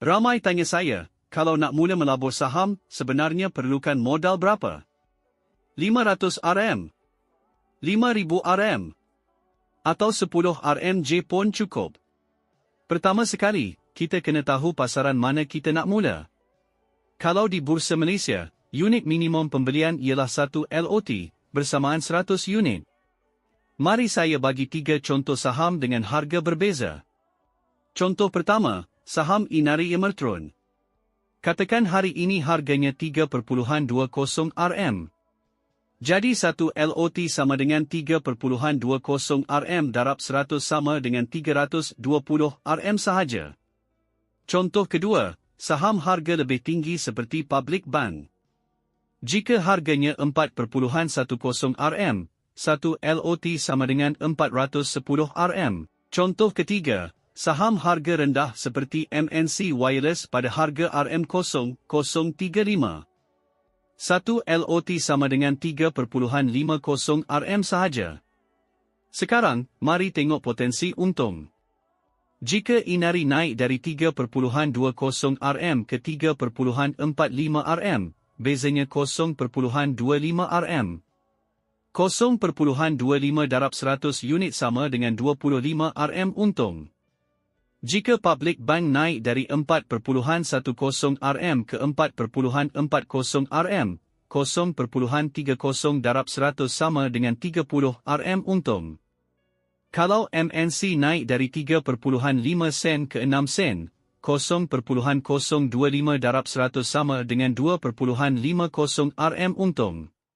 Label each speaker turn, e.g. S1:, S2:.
S1: Ramai tanya saya, kalau nak mula melabur saham, sebenarnya perlukan modal berapa? 500 RM? 5000 RM? Atau 10 RMJ pun cukup? Pertama sekali, kita kena tahu pasaran mana kita nak mula. Kalau di Bursa Malaysia, unit minimum pembelian ialah 1 LOT, bersamaan 100 unit. Mari saya bagi tiga contoh saham dengan harga berbeza. Contoh pertama, saham Inari Emertron. Katakan hari ini harganya 3.20 RM. Jadi 1 LOT sama dengan 3.20 RM darab 100 sama dengan 320 RM sahaja. Contoh kedua, saham harga lebih tinggi seperti Public Bank. Jika harganya 4.10 RM, 1 LOT sama dengan 410 RM. Contoh ketiga, Saham harga rendah seperti MNC Wireless pada harga RM0.035. 1 LOT sama dengan 3.50 RM sahaja. Sekarang, mari tengok potensi untung. Jika Inari naik dari 3.20 RM ke 3.45 RM, bezanya 0.25 RM. 0.25 darab 100 unit sama dengan 25 RM untung. Jika Public Bank naik dari 4.10 RM ke 4.40 RM, 0.30 darab 100 sama dengan 30 RM untung. Kalau MNC naik dari 3.5 sen ke 6 sen, 0.025 darab 100 sama dengan 2.50 RM untung.